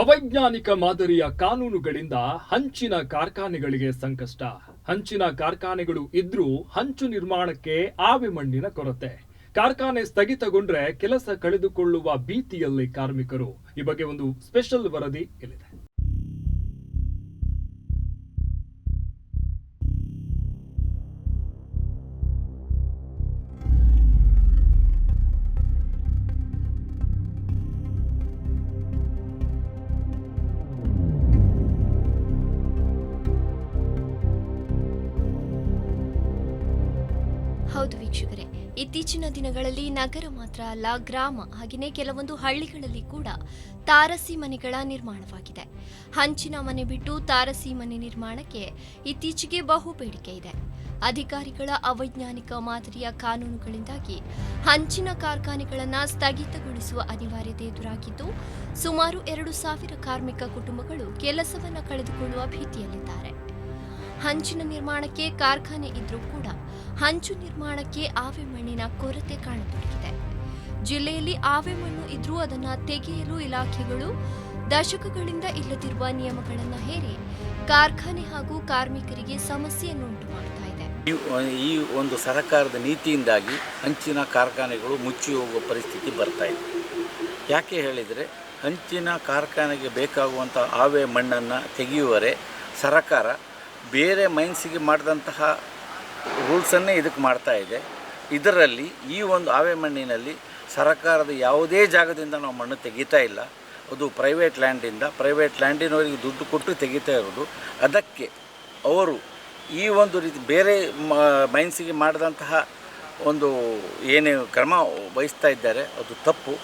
ಅವೈಜ್ಞಾನಿಕ ಮಾದರಿಯ ಕಾನೂನುಗಳಿಂದ ಹಂಚಿನ ಕಾರ್ಖಾನೆಗಳಿಗೆ ಸಂಕಷ್ಟ. ಹಂಚಿನ ಕಾರ್ಖಾನೆಗಳು ಇದ್ರೂ ಹಂಚು ನಿರ್ಮಾಣಕ್ಕೆ ಆವೆ ಮಣ್ಣಿನ ಕೊರತೆ. ಕಾರ್ಖಾನೆ ಸ್ಥಗಿತಗೊಂಡ್ರೆ ಕೆಲಸ ಕಳೆದುಕೊಳ್ಳುವ ಭೀತಿಯಲ್ಲಿ ಕಾರ್ಮಿಕರು. ಈ ಬಗ್ಗೆ ಒಂದು ಸ್ಪೆಷಲ್ ವರದಿ ಇಲ್ಲಿದೆ ಹೌದು ವೀಕ್ಷಕರೇ, ಇತ್ತೀಚಿನ ದಿನಗಳಲ್ಲಿ ನಗರ ಮಾತ್ರ ಅಲ್ಲ, ಗ್ರಾಮ ಹಾಗೆಯೇ ಕೆಲವೊಂದು ಹಳ್ಳಿಗಳಲ್ಲಿ ಕೂಡ ತಾರಸಿ ಮನೆಗಳ ನಿರ್ಮಾಣವಾಗಿದೆ. ಹಂಚಿನ ಮನೆ ಬಿಟ್ಟು ತಾರಸಿ ಮನೆ ನಿರ್ಮಾಣಕ್ಕೆ ಇತ್ತೀಚೆಗೆ ಬಹು ಬೇಡಿಕೆ ಇದೆ. ಅಧಿಕಾರಿಗಳ ಅವೈಜ್ಞಾನಿಕ ಮಾದರಿಯ ಕಾನೂನುಗಳಿಂದಾಗಿ ಹಂಚಿನ ಕಾರ್ಖಾನೆಗಳನ್ನು ಸ್ಥಗಿತಗೊಳಿಸುವ ಅನಿವಾರ್ಯತೆ ಎದುರಾಗಿದ್ದು, ಸುಮಾರು ಎರಡು ಸಾವಿರ ಕಾರ್ಮಿಕ ಕುಟುಂಬಗಳು ಕೆಲಸವನ್ನು ಕಳೆದುಕೊಳ್ಳುವ ಭೀತಿಯಲ್ಲಿದ್ದಾರೆ. ಹಂಚಿನ ನಿರ್ಮಾಣಕ್ಕೆ ಕಾರ್ಖಾನೆ ಇದ್ರೂ ಕೂಡ ಹಂಚು ನಿರ್ಮಾಣಕ್ಕೆ ಆವೆ ಮಣ್ಣಿನ ಕೊರತೆ ಕಾಣತೊಡಗಿದೆ. ಜಿಲ್ಲೆಯಲ್ಲಿ ಆವೆ ಮಣ್ಣು ಇದ್ರೂ ಅದನ್ನು ತೆಗೆಯಲು ಇಲಾಖೆಗಳು ದಶಕಗಳಿಂದ ಇಲ್ಲದಿರುವ ನಿಯಮಗಳನ್ನು ಹೇರಿ ಕಾರ್ಖಾನೆ ಹಾಗೂ ಕಾರ್ಮಿಕರಿಗೆ ಸಮಸ್ಯೆಯನ್ನು ಉಂಟು ಮಾಡ್ತಾ ಇದೆ. ಈ ಒಂದು ಸರ್ಕಾರದ ನೀತಿಯಿಂದಾಗಿ ಹಂಚಿನ ಕಾರ್ಖಾನೆಗಳು ಮುಚ್ಚಿ ಹೋಗುವ ಪರಿಸ್ಥಿತಿ ಬರ್ತಾ ಇದೆ. ಯಾಕೆ ಹೇಳಿದರೆ ಹಂಚಿನ ಕಾರ್ಖಾನೆಗೆ ಬೇಕಾಗುವಂಥ ಆವೆ ಮಣ್ಣನ್ನು ತೆಗೆಯುವರೆ ಸರ್ಕಾರ ಬೇರೆ ಮೈನ್ಸಿಗೆ ಮಾಡಿದಂತಹ ರೂಲ್ಸನ್ನೇ ಇದಕ್ಕೆ ಮಾಡ್ತಾ ಇದೆ. ಇದರಲ್ಲಿ ಈ ಒಂದು ಆವೆ ಮಣ್ಣಿನಲ್ಲಿ ಸರ್ಕಾರದ ಯಾವುದೇ ಜಾಗದಿಂದ ನಾವು ಮಣ್ಣು ತೆಗಿತಾ ಇಲ್ಲ. ಅದು ಪ್ರೈವೇಟ್ ಲ್ಯಾಂಡಿಂದ ಪ್ರೈವೇಟ್ ಲ್ಯಾಂಡಿನವರಿಗೆ ದುಡ್ಡು ಕೊಟ್ಟು ತೆಗಿತಾ ಇರೋದು. ಅದಕ್ಕೆ ಅವರು ಈ ಒಂದು ರೀತಿ ಬೇರೆ ಮೈನ್ಸಿಗೆ ಮಾಡಿದಂತಹ ಒಂದು ಏನೇ ಕ್ರಮ ವಹಿಸ್ತಾ ಇದ್ದಾರೆ, ಅದು ತಪ್ಪು.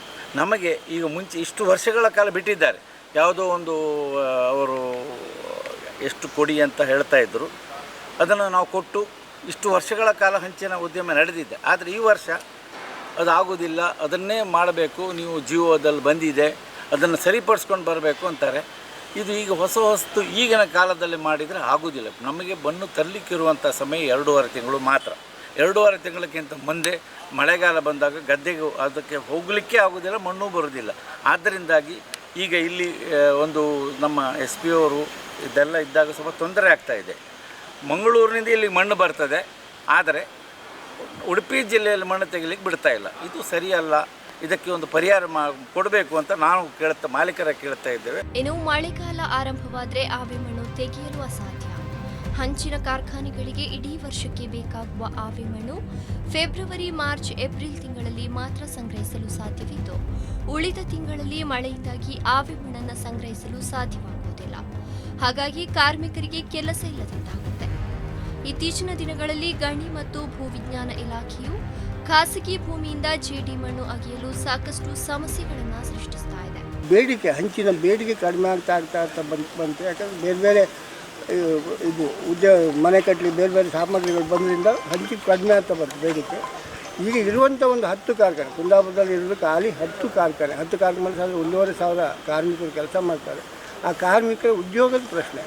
ನಮಗೆ ಈಗ ಮುಂಚೆ ಇಷ್ಟು ವರ್ಷಗಳ ಕಾಲ ಬಿಟ್ಟಿದ್ದಾರೆ. ಯಾವುದೋ ಒಂದು ಅವರು ಎಷ್ಟು ಕೊಡಿ ಅಂತ ಹೇಳ್ತಾ ಇದ್ದರು ಅದನ್ನು ನಾವು ಕೊಟ್ಟು ಇಷ್ಟು ವರ್ಷಗಳ ಕಾಲ ಹಂಚಿನ ಉದ್ಯಮ ನಡೆದಿದೆ. ಆದರೆ ಈ ವರ್ಷ ಅದು ಆಗೋದಿಲ್ಲ. ಅದನ್ನೇ ಮಾಡಬೇಕು. ನೀವು ಜೀವದಲ್ಲಿ ಬಂದಿದೆ. ಅದನ್ನು ಸರಿಪಡಿಸ್ಕೊಂಡು ಬರಬೇಕು ಅಂತಾರೆ. ಇದು ಈಗ ಹೊಸ ಹೊಸ್ತು ಈಗಿನ ಕಾಲದಲ್ಲಿ ಮಾಡಿದರೆ ಆಗೋದಿಲ್ಲ. ನಮಗೆ ಬಣ್ಣು ತರಲಿಕ್ಕಿರುವಂಥ ಸಮಯ ಎರಡೂವರೆ ತಿಂಗಳು ಮಾತ್ರ. ಎರಡೂವರೆ ತಿಂಗಳಕ್ಕಿಂತ ಮುಂದೆ ಮಳೆಗಾಲ ಬಂದಾಗ ಗದ್ದೆಗೆ ಅದಕ್ಕೆ ಹೋಗಲಿಕ್ಕೆ ಆಗೋದಿಲ್ಲ, ಮಣ್ಣು ಬರೋದಿಲ್ಲ. ಆದ್ದರಿಂದಾಗಿ ಈಗ ಇಲ್ಲಿ ಒಂದು ನಮ್ಮ ಎಸ್ ಪಿ ಅವರು ಇದೆಲ್ಲ ಇದ್ದಾಗ ಸ್ವಲ್ಪ ತೊಂದರೆ ಆಗ್ತಾ ಇದೆ. ಮಂಗಳೂರಿನಿಂದ ಇಲ್ಲಿ ಮಣ್ಣು ಬರ್ತದೆ. ಆದರೆ ಉಡುಪಿ ಜಿಲ್ಲೆಯಲ್ಲಿ ಮಣ್ಣು ತೆಗಿಲಿಕ್ಕೆ ಬಿಡ್ತಾ ಇಲ್ಲ. ಇದು ಸರಿಯಲ್ಲ. ಇದಕ್ಕೆ ಒಂದು ಪರಿಹಾರ ಕೊಡಬೇಕು ಅಂತ ನಾವು ಕೇಳ್ತಾ, ಮಾಲೀಕರ ಕೇಳ್ತಾ ಇದ್ದೇವೆ. ಇನ್ನು ಮಳೆಗಾಲ ಆರಂಭವಾದರೆ ಆವೆ ಮಣ್ಣು ತೆಗೆಯಲು ಅಸಾಧ್ಯ. ಹಂಚಿನ ಕಾರ್ಖಾನೆಗಳಿಗೆ ಇಡೀ ವರ್ಷಕ್ಕೆ ಬೇಕಾಗುವ ಆವೆ ಮಣ್ಣು ಫೆಬ್ರವರಿ, ಮಾರ್ಚ್, ಏಪ್ರಿಲ್ ತಿಂಗಳಲ್ಲಿ ಮಾತ್ರ ಸಂಗ್ರಹಿಸಲು ಸಾಧ್ಯವಿದ್ದು ಉಳಿದ ತಿಂಗಳಲ್ಲಿ ಮಳೆಯಿಂದಾಗಿ ಆವೆ ಮಣ್ಣನ್ನು ಸಂಗ್ರಹಿಸಲು ಸಾಧ್ಯವಾಗುವುದಿಲ್ಲ ಹಾಗಾಗಿ ಕಾರ್ಮಿಕರಿಗೆ ಕೆಲಸ ಇಲ್ಲದಂತಾಗುತ್ತೆ. ಇತ್ತೀಚಿನ ದಿನಗಳಲ್ಲಿ ಗಣಿ ಮತ್ತು ಭೂವಿಜ್ಞಾನ ಇಲಾಖೆಯು ಖಾಸಗಿ ಭೂಮಿಯಿಂದ ಜೇಡಿ ಮಣ್ಣು ಅಗೆಯಲು ಸಾಕಷ್ಟು ಸಮಸ್ಯೆಗಳನ್ನು ಸೃಷ್ಟಿಸ್ತಾ ಇದೆ. ಬೇಡಿಕೆ, ಹಂಚಿನ ಬೇಡಿಕೆ ಕಡಿಮೆ ಆಗ್ತಾ ಆಗ್ತಾ ಆಗ್ತಾ ಬಂತು ಬಂತು. ಯಾಕಂದರೆ ಬೇರೆ ಬೇರೆ ಇದು ಉದ್ಯೋಗ ಮನೆ ಕಟ್ಟಲಿ ಬೇರೆ ಬೇರೆ ಸಾಮಗ್ರಿಗಳು ಬಂದ್ರಿಂದ ಹಂಚಿ ಕಡಿಮೆ ಆಗ್ತಾ ಬಂತು ಬೇಡಿಕೆ. ಈಗ ಇರುವಂಥ ಒಂದು ಹತ್ತು ಕಾರ್ಖಾನೆ, ಕುಂದಾಪುರದಲ್ಲಿ ಇರೋದು ಖಾಲಿ ಹತ್ತು ಕಾರ್ಖಾನೆ. ಹತ್ತು ಕಾರ್ಖಾನೆ ಸಾವಿರ ಒಂದೂವರೆ ಸಾವಿರ ಕಾರ್ಮಿಕರು ಕೆಲಸ ಮಾಡ್ತಾರೆ. ಆ ಕಾರ್ಮಿಕರ ಉದ್ಯೋಗದ ಪ್ರಶ್ನೆ.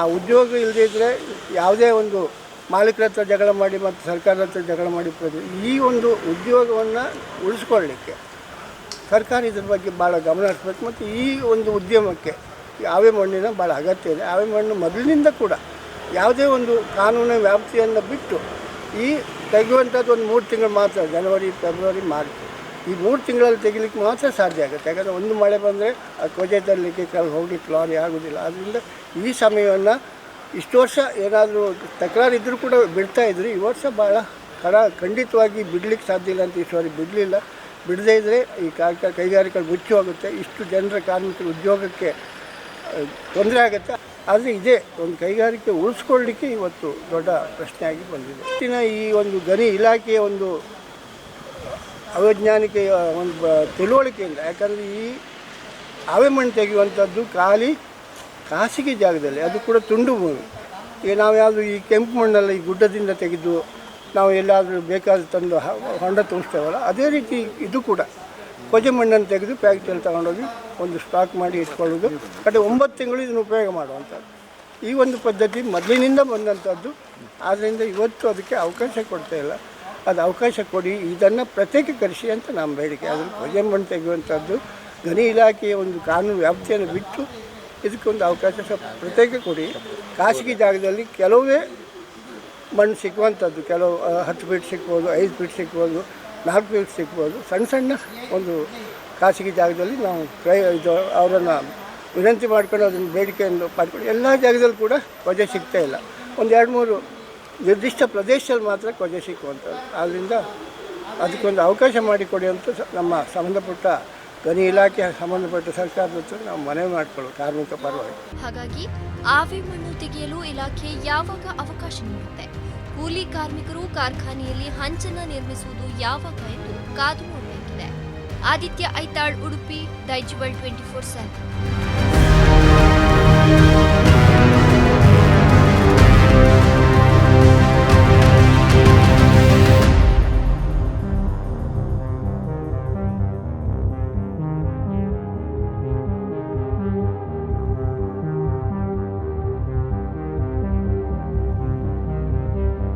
ಆ ಉದ್ಯೋಗ ಇಲ್ಲದೇ ಇದ್ದರೆ ಯಾವುದೇ ಒಂದು ಮಾಲೀಕರ ಹತ್ರ ಜಗಳ ಮಾಡಿ ಮತ್ತು ಸರ್ಕಾರದ ಹತ್ರ ಜಗಳ ಮಾಡಿ ಈ ಒಂದು ಉದ್ಯೋಗವನ್ನು ಉಳಿಸ್ಕೊಳ್ಳಿಕ್ಕೆ ಸರ್ಕಾರ ಇದ್ರ ಬಗ್ಗೆ ಭಾಳ ಗಮನ ಹರಿಸ್ಬೇಕು ಮತ್ತು ಈ ಒಂದು ಉದ್ಯಮಕ್ಕೆ ಆವೆ ಮಣ್ಣಿನ ಭಾಳ ಅಗತ್ಯ ಇದೆ. ಆವೆ ಮಣ್ಣು ಮೊದಲಿನಿಂದ ಕೂಡ ಯಾವುದೇ ಒಂದು ಕಾನೂನು ವ್ಯಾಪ್ತಿಯನ್ನು ಬಿಟ್ಟು ಈ ತೆಗೆಯುವಂಥದ್ದು ಒಂದು ಮೂರು ತಿಂಗಳು ಮಾತ್ರ, ಜನವರಿ, ಫೆಬ್ರವರಿ, ಮಾರ್ಚ್. ಈ ಮೂರು ತಿಂಗಳಲ್ಲಿ ತೆಗಿಲಿಕ್ಕೆ ಮಾತ್ರ ಸಾಧ್ಯ ಆಗುತ್ತೆ. ಯಾಕಂದರೆ ಒಂದು ಮಳೆ ಬಂದರೆ ಆ ಕೊಜೆ ತರಲಿಕ್ಕೆ ಕೆಲ ಹೋಗ್ಲಿಕ್ಕೆ ಲಾರಿ ಆಗೋದಿಲ್ಲ. ಆದ್ದರಿಂದ ಈ ಸಮಯವನ್ನು ಇಷ್ಟು ವರ್ಷ ಏನಾದರೂ ತಕರಾರು ಇದ್ದರೂ ಕೂಡ ಬಿಡ್ತಾ ಇದ್ರು. ಈ ವರ್ಷ ಭಾಳ ಕರ ಖಂಡಿತವಾಗಿ ಬಿಡಲಿಕ್ಕೆ ಸಾಧ್ಯ ಇಲ್ಲ ಅಂತ ಈ ಸಾರಿ ಬಿಡಲಿಲ್ಲ. ಬಿಡದೇ ಇದ್ದರೆ ಈ ಕಾರ್ಕ ಕೈಗಾರಿಕೆಗಳು ಮುಚ್ಚಿ ಹೋಗುತ್ತೆ. ಇಷ್ಟು ಜನರ ಕಾರ್ಮಿಕರ ಉದ್ಯೋಗಕ್ಕೆ ತೊಂದರೆ ಆಗುತ್ತೆ. ಆದರೆ ಇದೇ ಒಂದು ಕೈಗಾರಿಕೆ ಉಳಿಸ್ಕೊಳ್ಳಿಕ್ಕೆ ಇವತ್ತು ದೊಡ್ಡ ಪ್ರಶ್ನೆಯಾಗಿ ಬಂದಿದೆ. ಇವತ್ತಿನ ಈ ಒಂದು ಗಣಿ ಇಲಾಖೆಯ ಒಂದು ಅವೈಜ್ಞಾನಿಕ ಒಂದು ತಿಳುವಳಿಕೆ ತಿಳುವಳಿಕೆಯಿಂದ. ಯಾಕಂದರೆ ಈ ಆವೆ ಮಣ್ಣು ತೆಗೆಯುವಂಥದ್ದು ಖಾಲಿ ಖಾಸಗಿ ಜಾಗದಲ್ಲಿ, ಅದು ಕೂಡ ತುಂಡು ಭೂಮಿ. ಈಗ ನಾವು ಯಾವುದು ಈ ಕೆಂಪು ಮಣ್ಣೆಲ್ಲ ಈ ಗುಡ್ಡದಿಂದ ತೆಗೆದು ನಾವು ಎಲ್ಲಾದರೂ ಬೇಕಾದ ತಂದು ಹೊಂಡ ತುಂಬಿಸ್ತೇವಲ್ಲ, ಅದೇ ರೀತಿ ಇದು ಕೂಡ. ಕೊಜೆ ಮಣ್ಣನ್ನು ತೆಗೆದು ಪ್ಯಾಕೆಟಲ್ಲಿ ತಗೊಂಡೋಗಿ ಒಂದು ಸ್ಟಾಕ್ ಮಾಡಿ ಇಟ್ಕೊಳ್ಳೋದು. ಕಡೆ ಒಂಬತ್ತು ತಿಂಗಳು ಇದನ್ನು ಉಪಯೋಗ ಮಾಡುವಂಥದ್ದು. ಈ ಒಂದು ಪದ್ಧತಿ ಮೊದಲಿನಿಂದ ಬಂದಂಥದ್ದು. ಆದ್ದರಿಂದ ಇವತ್ತು ಅದಕ್ಕೆ ಅವಕಾಶ ಕೊಡ್ತಾ ಇಲ್ಲ. ಅದು ಅವಕಾಶ ಕೊಡಿ, ಇದನ್ನು ಪ್ರತ್ಯೇಕೀಕರಿಸಿ ಅಂತ ನಮ್ಮ ಬೇಡಿಕೆ. ಅದು ಕೊಜೆ ಮಣ್ಣು ತೆಗೆಯುವಂಥದ್ದು, ಗಣಿ ಇಲಾಖೆಯ ಒಂದು ಕಾನೂನು ವ್ಯಾಪ್ತಿಯನ್ನು ಬಿಟ್ಟು ಇದಕ್ಕೊಂದು ಅವಕಾಶ ಸ್ವಲ್ಪ ಪ್ರತ್ಯೇಕ ಕೊಡಿ. ಖಾಸಗಿ ಜಾಗದಲ್ಲಿ ಕೆಲವೇ ಮಣ್ಣು ಸಿಕ್ಕುವಂಥದ್ದು, ಕೆಲವು ಹತ್ತು ಫೀಟ್ ಸಿಕ್ಬೋದು, ಐದು ಫೀಟ್ ಸಿಕ್ಬೋದು, ನಾಲ್ಕು ಫೀಟ್ ಸಿಕ್ಬೋದು, ಸಣ್ಣ ಸಣ್ಣ ಒಂದು ಖಾಸಗಿ ಜಾಗದಲ್ಲಿ ನಾವು ಪ್ರಯ, ಇದು ಅವರನ್ನು ವಿನಂತಿ ಮಾಡ್ಕೊಂಡು ಅದನ್ನು ಬೇಡಿಕೆಯನ್ನು ಮಾಡ್ಕೊಂಡು ಎಲ್ಲ ಜಾಗದಲ್ಲೂ ಕೂಡ ವಜೆ ಸಿಗ್ತಾ ಇಲ್ಲ. ಒಂದು ಎರಡು ಮೂರು ನಿರ್ದಿಷ್ಟ ಪ್ರದೇಶದಲ್ಲಿ ಮಾತ್ರ ಕೊಜೆ ಸಿಕ್ಕುವಂಥದ್ದು ಆದ್ದರಿಂದ ಅದಕ್ಕೊಂದು ಅವಕಾಶ ಮಾಡಿಕೊಡಿ ಅಂತ ನಮ್ಮ ಸಂಬಂಧಪಟ್ಟ ಗಣಿ ಇಲಾಖೆ ಸಂಬಂಧಪಟ್ಟ ಸರ್ಕಾರದ ಹತ್ರ ನಾವು ಮನವಿ ಮಾಡಿಕೊಳ್ಳೋದು ಕಾರ್ಮಿಕ ಪರವಾಗಿ. ಹಾಗಾಗಿ ಆವಿ ಮಣ್ಣು ತೆಗೆಯಲು ಇಲಾಖೆ ಯಾವಾಗ ಅವಕಾಶ ನೀಡುತ್ತೆ? ಕೂಲಿ ಕಾರ್ಮಿಕರು ಕಾರ್ಖಾನೆಯಲ್ಲಿ ಹಂಚನ ನಿರ್ಮಿಸುವುದು ಯಾವಾಗ ಎಂದು ಕಾದು ನೋಡಬೇಕಿದೆ. Aditya Aithal Udupi, ಡೈಜಿಬಲ್ twenty four seven.